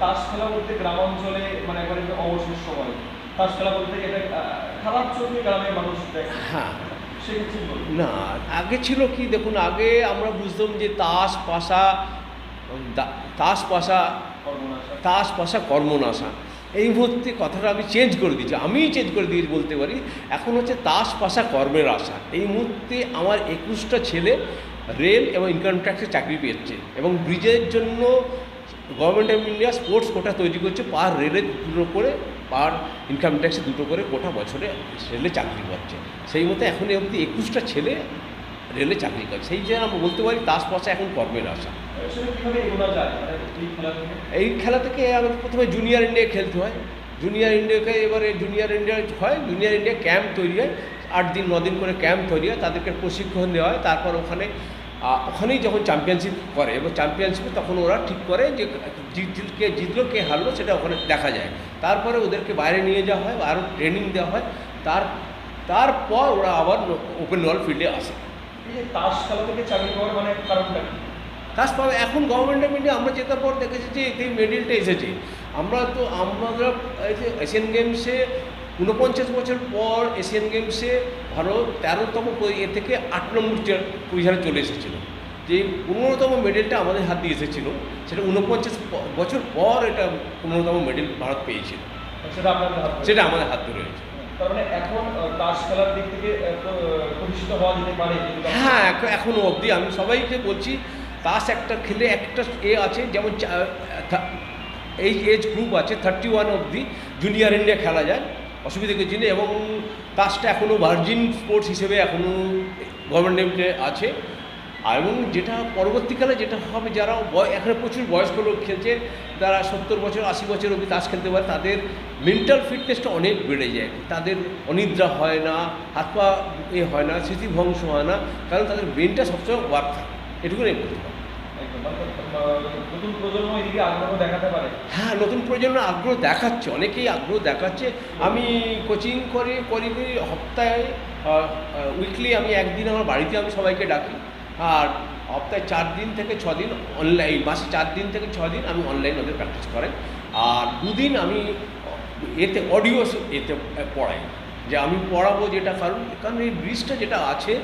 তাস খেলা বলতে গ্রামাঞ্চলে মানে একবারে অবসর সময়। তাস খেলা বলতে এটা খারাপ চোখে গ্রামের মানুষ দেখে। হ্যাঁ। না আগে ছিল কি দেখুন আগে আমরা বুঝতাম যে তাস পাশা তাস পাশা তাস পাশা কর্মনাশা। এই মুহূর্তে কথাটা আমি চেঞ্জ করে দিয়েছি আমিই চেঞ্জ করে দিয়ে বলতে পারি এখন হচ্ছে তাস পাশা কর্মের আশা। এই মুহূর্তে আমার একুশটা ছেলে রেল এবং ইনকাম ট্যাক্সে চাকরি পেয়েছে এবং ব্রিজের জন্য government of India sports quota তৈরি করছে পার রেলে দুটো করে পার ইনকাম ট্যাক্সে দুটো করে কোটা বছরে রেলে চাকরি পাচ্ছে। সেই মতো এখন অবধি একুশটা ছেলে রেলে চাকরি করে সেই জন্য আমরা বলতে পারি তাস পাশা এখন কর্মের আশা। এই খেলা থেকে? আমাদের প্রথমে জুনিয়র ইন্ডিয়া খেলতে হয়। জুনিয়র ইন্ডিয়াকে এবারে জুনিয়র ইন্ডিয়া হয় জুনিয়র ইন্ডিয়া ক্যাম্প তৈরি হয়। আট দিন ন দিন করে ক্যাম্প তৈরি হয়। তাদেরকে প্রশিক্ষণ দেওয়া হয়। তারপর ওখানে ওখানেই যখন চ্যাম্পিয়নশিপ করে এবং চ্যাম্পিয়নশিপে তখন ওরা ঠিক করে যে কে জিতলো কে হারলো সেটা ওখানে দেখা যায়। তারপরে ওদেরকে বাইরে নিয়ে যাওয়া হয় আরও ট্রেনিং দেওয়া হয়। তার তারপর ওরা আবার ওপেন ওয়ার্ল্ড ফিল্ডে আসে। এই তাস খেলা থেকে চাকরি পাওয়ার মানে কারণটা তারপরে এখন গভর্নমেন্ট অফ ইন্ডিয়া আমরা জেতার পর দেখেছি যে এতে মেডেলটা এসেছে। আমরা তো আমরা এই যে এশিয়ান গেমসে ঊনপঞ্চাশ বছর পর এশিয়ান গেমসে ভারত তেরোতম এ থেকে আট নম্বর পজিশনে চলে এসেছিল। যে পনেরোতম মেডেলটা আমাদের হাত দিয়ে এসেছিল সেটা ঊনপঞ্চাশ প- বছর পর এটা পনেরোতম মেডেল ভারত পেয়েছিল। সেটা আপনাদের হাত ধরে। সেটা আমাদের হাত ধরে হয়েছে তার মানে এখন তাস খেলার দিক থেকে প্রতিষ্ঠিত হওয়া যেতে পারে হ্যাঁ এখনও অবধি আমি সবাইকে বলছি তাস একটা খেলে একটা এ আছে যেমন এই এজ গ্রুপ আছে থার্টি ওয়ান অবধি জুনিয়র ইন্ডিয়া খেলা যায়। অসুবিধা কিছু নেই এবং তাসটা এখনও ভার্জিন স্পোর্টস হিসেবে এখনও গভর্নমেন্টে আছে। এবং যেটা পরবর্তীকালে যেটা হবে, যারা এখানে প্রচুর বয়স্ক লোক খেলছে, তারা সত্তর বছর, আশি বছর অবধি তাস খেলতে পারে, তাদের মেন্টাল ফিটনেসটা অনেক বেড়ে যায়। তাদের অনিদ্রা হয় না, হাত পা এ হয় না স্মৃতিভংশ হয় না, কারণ তাদের ব্রেনটা সবসময় ওয়ার্ক থাকে। এটুকুনি বলতে পারি হ্যাঁ নতুন প্রজন্ম আগ্রহ দেখাচ্ছে, অনেকেই আগ্রহ দেখাচ্ছে। আমি কোচিং করি করি করি, সপ্তাহে উইকলি আমি একদিন আমার বাড়িতে আমি সবাইকে ডাকি। আর সপ্তাহে চার দিন থেকে ছ দিন অনলাইন মাসে চার দিন থেকে ছ দিন আমি অনলাইন ওদের প্র্যাকটিস করাই। আর দুদিন আমি, এতে অডিও এতে পড়াই। যে আমি পড়াবো যেটা, কারণ কারণ এই ব্রিজটা যেটা আছে,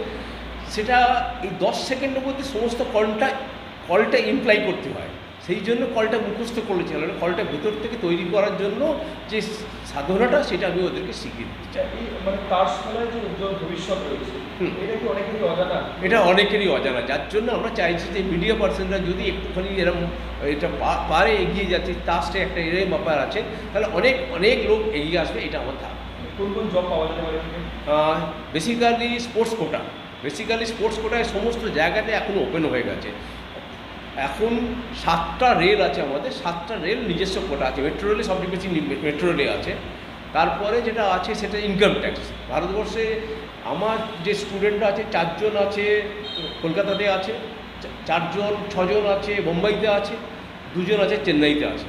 সেটা এই দশ সেকেন্ডের মধ্যে সমস্ত কলটা কলটা ইমপ্লাই করতে হয়। সেই জন্য কলটা মুখস্থ করলে না কলটা ভেতর থেকে তৈরি করার জন্য যে সাধনাটা সেটা আমি ওদেরকে শিখিয়ে দিতে চাই। মানে তাস খেলায় যে উজ্জ্বল ভবিষ্যৎ রয়েছে এটা কি অনেকেরই অজানা? এটা অনেকেরই অজানা। যার জন্য আমরা চাইছি যে মিডিয়া পার্সনরা যদি একটুখানি এরকম এটা পারে এগিয়ে যাচ্ছে তাসটা একটা এরকম ব্যাপার আছে তাহলে অনেক অনেক লোক এগিয়ে আসবে এটা আমার ধারণা। কোন কোন জব পাওয়া যেতে পারে? Basically sports quota basically sports কোটায় সমস্ত জায়গাতে এখন ওপেন হয়ে গেছে। এখন সাতটা রেল আছে আমাদের, সাতটা রেল নিজস্ব কোটা আছে। মেট্রো রেলে সবচেয়ে বেশি মেট্রো রেলে আছে। তারপরে যেটা আছে সেটা ইনকাম ট্যাক্স ভারতবর্ষে আমার যে স্টুডেন্টরা আছে, চারজন আছে, কলকাতাতে আছে চারজন, ছজন আছে, মুম্বাইতে আছে, দুজন আছে, চেন্নাইতে আছে।